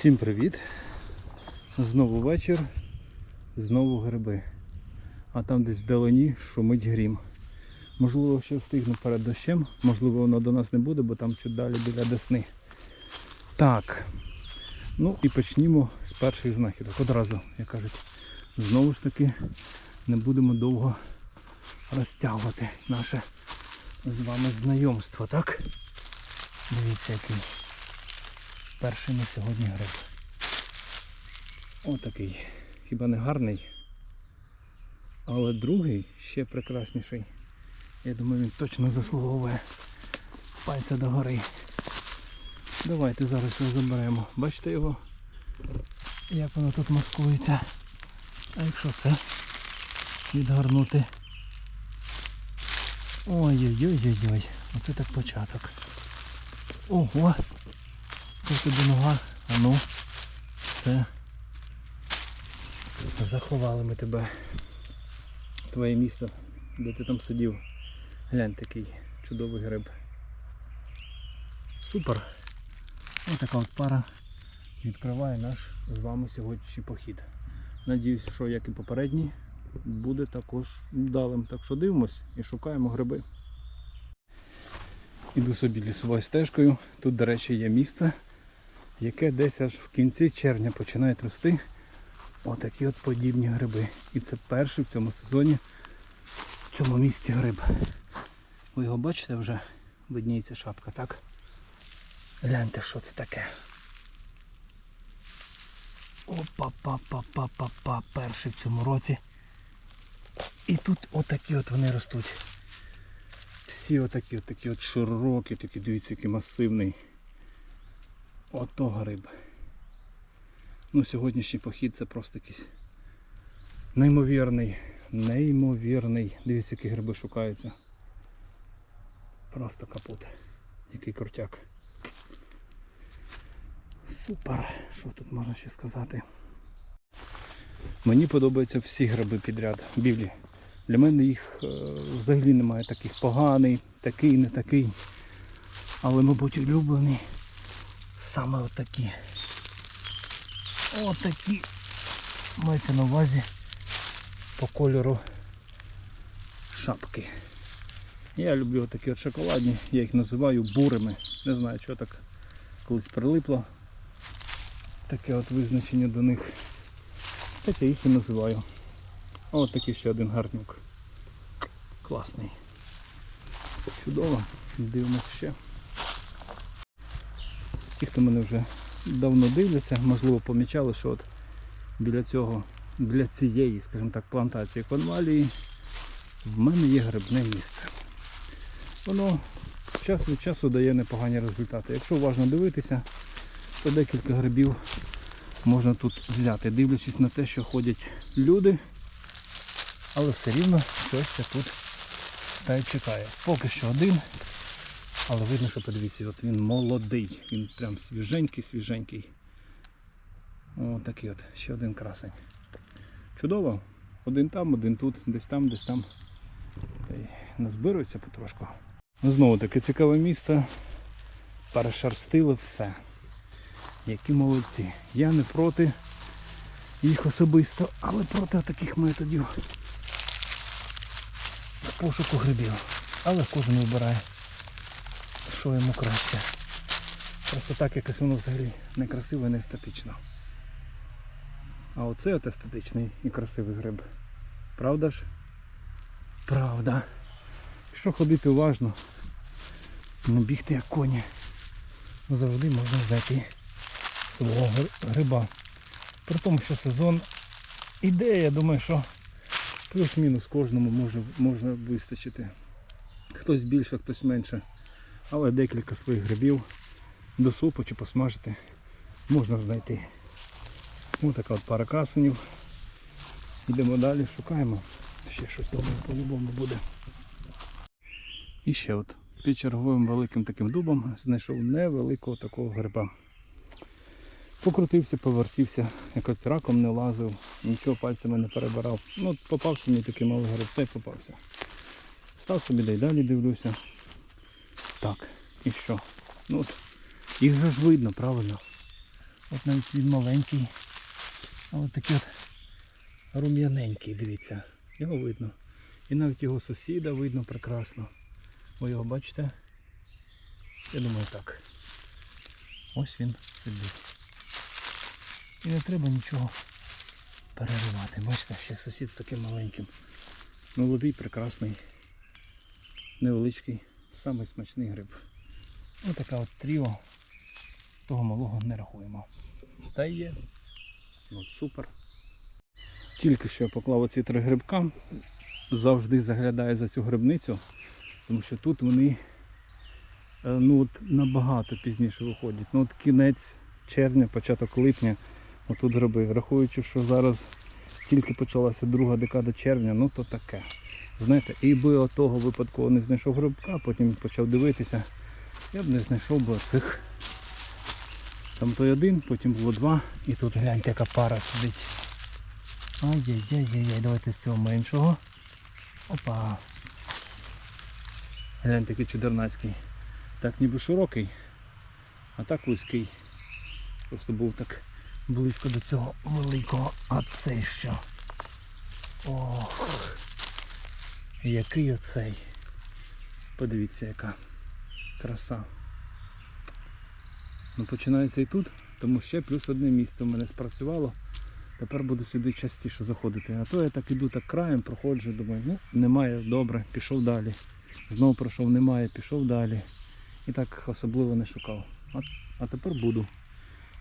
Всім привіт! Знову вечір, знову гриби. А там десь вдалині шумить грім. Можливо, ще встигну перед дощем, можливо, воно до нас не буде, бо там чуть далі біля Десни. Так. Ну і почнімо з перших знахідок. Одразу, як кажуть, знову ж таки не будемо довго розтягувати наше з вами знайомство, так? Дивіться, який перший на сьогодні гриб. Отакий. Хіба не гарний? Але другий ще прекрасніший. Я думаю, він точно заслуговує пальця до гори. Давайте зараз його заберемо. Бачите його? Як воно тут маскується. А якщо це відгорнути? Ой-ой-ой-ой-ой. Оце так початок. Ого! Тут тобі нога, а ну, все. Заховали ми тебе. Твоє місце, де ти там сидів. Глянь такий чудовий гриб. Супер. Ось така от пара відкриває наш з вами сьогоднішній похід. Надіюсь, що як і попередній, буде також вдалим. Так що дивимось і шукаємо гриби. Іду собі лісовою стежкою. Тут, до речі, є місце, яке десь аж в кінці червня починає рости. Отакі от подібні гриби. І це перший в цьому сезоні в цьому місці гриб. Ви його бачите вже? Видніється шапка, так? Гляньте, що це таке. Опа-па-па-па-па-па. Перший в цьому році. І тут отакі от вони ростуть. Всі отакі, от такі от широкі, такі, дивіться, який масивний. Ото гриб. Ну, сьогоднішній похід це просто якийсь неймовірний, неймовірний. Дивіться, які гриби шукаються. Просто капут. Який крутяк. Супер. Що тут можна ще сказати? Мені подобаються всі гриби підряд. Білі. Для мене їх е, взагалі немає таких поганий, такий, не такий. Але, мабуть, улюблений саме отакі. Отакі. Мається на увазі по кольору шапки. Я люблю такі от шоколадні, я їх називаю бурими. Не знаю, що так колись прилипло. Таке от визначення до них. Так я їх і називаю. От такий ще один гарнюк. Класний. Чудово. Дивимося ще. Хто мене вже давно дивляться, можливо помічали, що от біля цього, біля цієї, скажімо так, плантації конвалії в мене є грибне місце. Воно час від часу дає непогані результати. Якщо уважно дивитися, то декілька грибів можна тут взяти, дивлячись на те, що ходять люди, але все рівно щось тут та й чекає. Поки що один, але видно, що подивіться, от він молодий, він прям свіженький, свіженький. Ось такий от, ще один красень. Чудово. Один там, один тут, десь там, десь там. Та й назбирується потрошку. Ну, Знову таке цікаве місце. Перешерстили все. Які молодці. Я не проти їх особисто, але проти таких методів пошуку грибів. Але кожен вибирає, що йому краще. Просто так якось воно взагалі не і не естетично. А оце от естетичний і красивий гриб. Правда ж? Правда. Якщо ходити уважно, не бігти як коні, завжди можна знайти свого гриба. При тому, що сезон іде, я думаю, що плюс-мінус кожному може, можна вистачити. Хтось більше, хтось менше. Але декілька своїх грибів до супу чи посмажити можна знайти. Ось така от пара красенів. Йдемо далі, шукаємо. Ще щось добре по-любому буде. І ще от під черговим великим таким дубом знайшов невеликого такого гриба. Покрутився, повертівся, якось раком не лазив, нічого пальцями не перебирав. Ну, попався мені такий малий гриб, та й попався. Став собі да й далі дивлюся. Так, і що? Ну от, їх же ж видно, правильно. От навіть він маленький. А от такий от рум'яненький, дивіться. Його видно. І навіть його сусіда видно прекрасно. Ви його бачите? Я думаю так. Ось він сидить. І не треба нічого переривати. Бачите, ще сусід з таким маленьким. Молодий, прекрасний, невеличкий, самий смачний гриб. Ось така от тріо. Того малого не рахуємо. Та є. От супер. Тільки що я поклав оці три грибка. Завжди заглядаю за цю грибницю, тому що тут вони е, ну, от набагато пізніше виходять. Ну, от кінець червня, початок липня, отут гриби. Рахуючи, що зараз тільки почалася друга декада червня, ну то таке. Знаєте, і би отого випадково не знайшов грибка, потім почав дивитися, я б не знайшов би цих. Там той один, потім було два, і тут гляньте, яка пара сидить. Ай-яй-яй-яй, давайте з цього меншого. Опа. Глянь такий чудернацький. Так ніби широкий, а так вузький. Просто був так близько до цього великого. А це що? Ох. Який оцей. Подивіться, яка краса. Ну, починається і тут, тому ще плюс одне місце в мене спрацювало. Тепер буду сюди частіше заходити. А то я так іду так краєм, проходжу, думаю, ну немає, добре, пішов далі. Знову пройшов, немає, пішов далі. І так особливо не шукав. А, а тепер буду.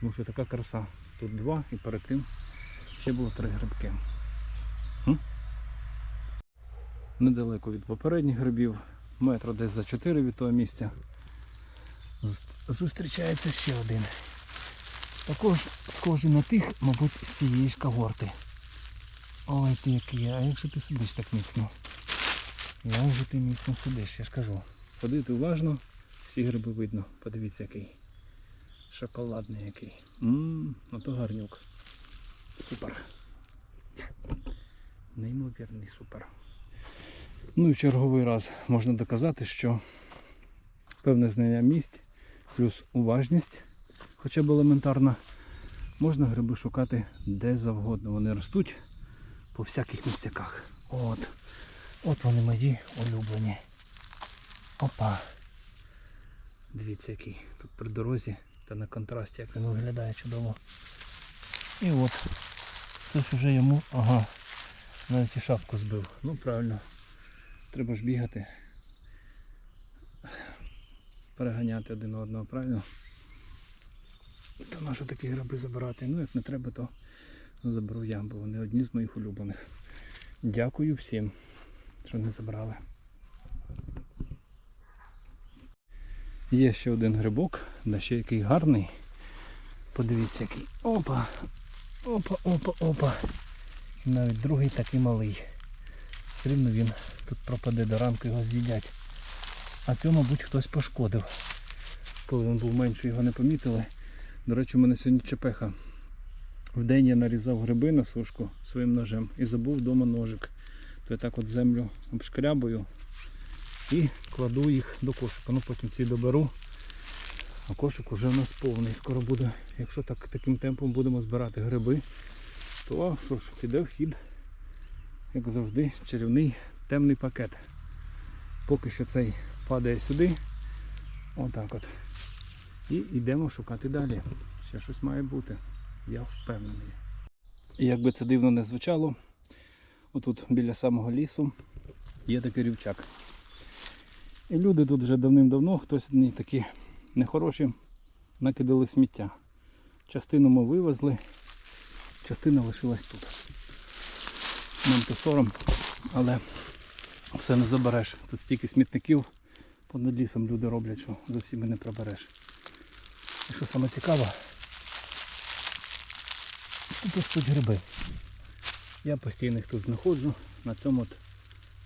Тому що така краса. Тут два і перед тим ще було три грибки. Недалеко від попередніх грибів, метро десь за 4 від того місця. Зустрічається ще один. Також схожий на тих, мабуть, з тієї ж когорти. Ой, ти який, а як же ти сидиш так міцно? Як же ти міцно сидиш, я ж кажу. Ходити уважно, всі гриби видно. Подивіться який. Шоколадний який. Ммм, ото гарнюк. Супер. Неймовірний супер. Ну і в черговий раз можна доказати, що певне знання місць плюс уважність хоча б елементарна, можна гриби шукати де завгодно. Вони ростуть по всяких місцяках. От. От вони мої улюблені. Опа. Дивіться, який тут при дорозі та на контрасті, як він виглядає чудово. І от. Хтось уже йому, ага, навіть і шапку збив. Ну правильно. Треба ж бігати. Переганяти один одного, правильно? То нащо такі гриби забирати? Ну як не треба, то заберу я, бо вони одні з моїх улюблених. Дякую всім, що не забрали. Є ще один грибок, да ще який гарний. Подивіться який. Опа! Опа, опа, опа. Навіть другий такий малий. Все рівно він тут пропаде до ранку, його з'їдять. А цього, мабуть, хтось пошкодив. Коли він був менший, його не помітили. До речі, у мене сьогодні чепеха. Вдень я нарізав гриби на сушку своїм ножем і забув вдома ножик. То я так от землю обшкрябую і кладу їх до кошика. Ну потім ці доберу. А кошик уже у нас повний. Скоро буде, якщо так таким темпом будемо збирати гриби, то що ж, піде в хід, як завжди, чарівний темний пакет. Поки що цей падає сюди. Отак от. І йдемо шукати далі. Ще щось має бути. Я впевнений. І як би це дивно не звучало, отут біля самого лісу є такий рівчак. І люди тут вже давним-давно, хтось одні такі нехороші, накидали сміття. Частину ми вивезли, частина лишилась тут. Нам то сором, але все не забереш. Тут стільки смітників понад лісом люди роблять, що зовсім і не прибереш. І що саме цікаво, тут ростуть гриби. Я постійно їх тут знаходжу на цьому от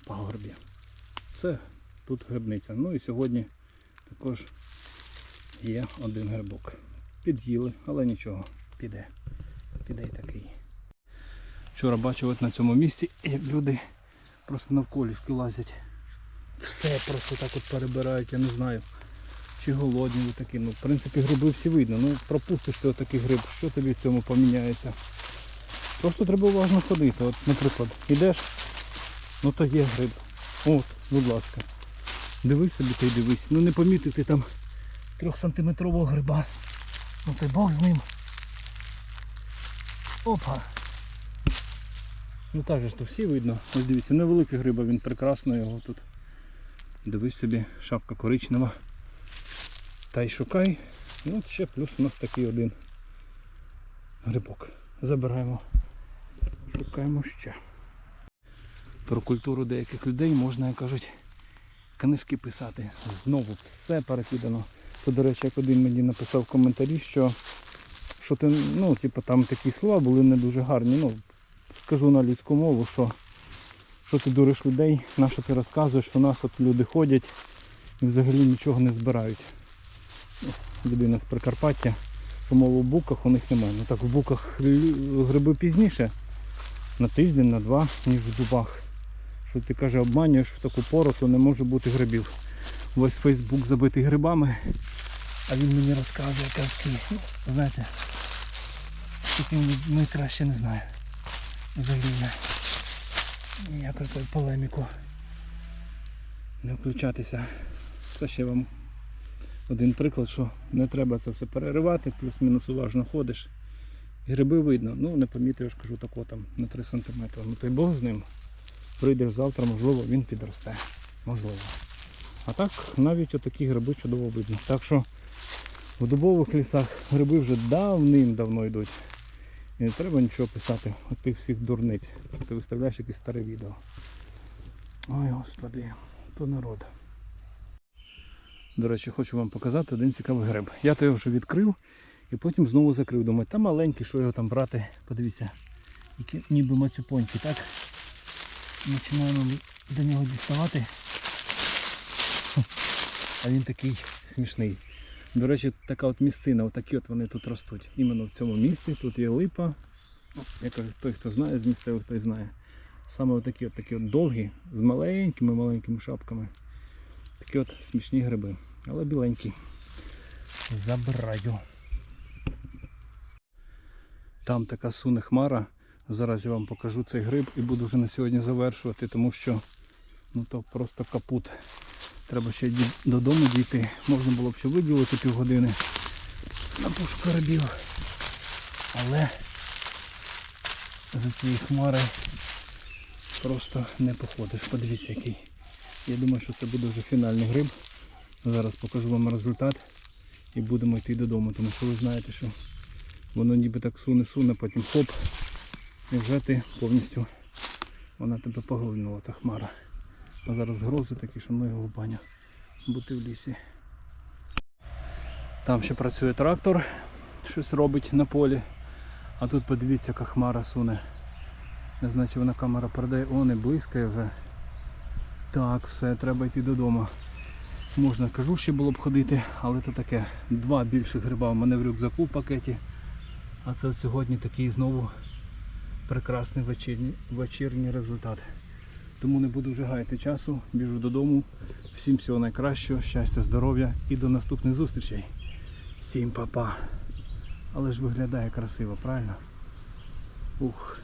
пагорбі. Це тут грибниця. Ну і сьогодні також є один грибок. Під'їли, але нічого, піде. Піде і такий. Вчора бачив от на цьому місці, як люди просто навколішки лазять. Все просто так от перебирають, я не знаю. чи голодні ви такі. Ну, в принципі, гриби всі видно. Ну, пропустиш ти отакий гриб, що тобі в цьому поміняється. Просто треба уважно ходити. От, наприклад, ідеш, ну то є гриб. От, будь ласка. Дивись собі й дивись. Ну не помітив ти там трьохсантиметрового гриба. Ну ти Бог з ним. Опа. Ну так же ж всі видно. Ось дивіться, невеликий гриба, він прекрасно його тут. Дивись собі, шапка коричнева. Та й шукай. Ну ще плюс у нас такий один грибок. Забираємо. Шукаємо ще. Про культуру деяких людей можна, як кажуть, книжки писати. Знову все перекидано. Це, до речі, як один мені написав в коментарі, що, що ти, ну, типу, там такі слова були не дуже гарні. Ну, скажу на людську мову, що, що ти дуриш людей, на що ти розказуєш, що у нас от люди ходять і взагалі нічого не збирають. Ну, Людина з Прикарпаття, тому в буках у них немає. Ну так в буках гриби пізніше, на тиждень, на два, ніж в дубах. Що ти каже, обманюєш в таку пору, то не може бути грибів. Весь Фейсбук забитий грибами, а він мені розказує казки. Ну, знаєте, ми краще не знаю. Взагалі не. Ніякої полеміку. Не включатися. Це ще вам один приклад, що не треба це все переривати, плюс-мінус уважно ходиш. Гриби видно, ну не помітив, я ж кажу, тако там на 3 см. Ну то Бог з ним. Прийдеш завтра, можливо, він підросте. Можливо. А так навіть отакі гриби чудово видно. Так що в дубових лісах гриби вже давним-давно йдуть. І не треба нічого писати от тих всіх дурниць. Ти виставляєш якесь старе відео. Ой, господи, то народ. До речі, хочу вам показати один цікавий гриб. Я то його вже відкрив і потім знову закрив. Думаю, та маленький, що його там брати. Подивіться, які ніби мацюпоньки, так? Починаємо до нього діставати. А він такий смішний. До речі, така от місцина, отакі от вони тут ростуть. Іменно в цьому місці. Тут є липа. Ну, Я той, хто знає з місцевих, той знає. Саме отакі от такі от довгі, з маленькими маленькими шапками. Такі от смішні гриби. Але біленькі. Забираю. Там така суне хмара. Зараз я вам покажу цей гриб і буду вже на сьогодні завершувати, тому що ну то просто капут. Треба ще додому дійти. Можна було б ще виділити півгодини на пошук грибів. Але за цієї хмари просто не походиш. Подивіться який. Я думаю, що це буде вже фінальний гриб. Зараз покажу вам результат і будемо йти додому, тому що ви знаєте, що воно ніби так суне-суне, потім хоп. І вже ти повністю вона тебе поглинула, та хмара. А зараз грози такі, що в баню бути в лісі. Там ще працює трактор, щось робить на полі. А тут подивіться, яка хмара суне. Не знаю, чи вона камера передає. О, не блискає вже. Так, все, треба йти додому. Можна кажу, ще було б ходити, але то таке. Два більших гриба в мене в рюкзаку в пакеті. А це от сьогодні такий знову прекрасний вечірній, вечірній результат. Тому не буду вже гаяти часу, біжу додому. Всім всього найкращого, щастя, здоров'я і до наступних зустрічей. Всім па-па. Але ж виглядає красиво, правильно? Ух.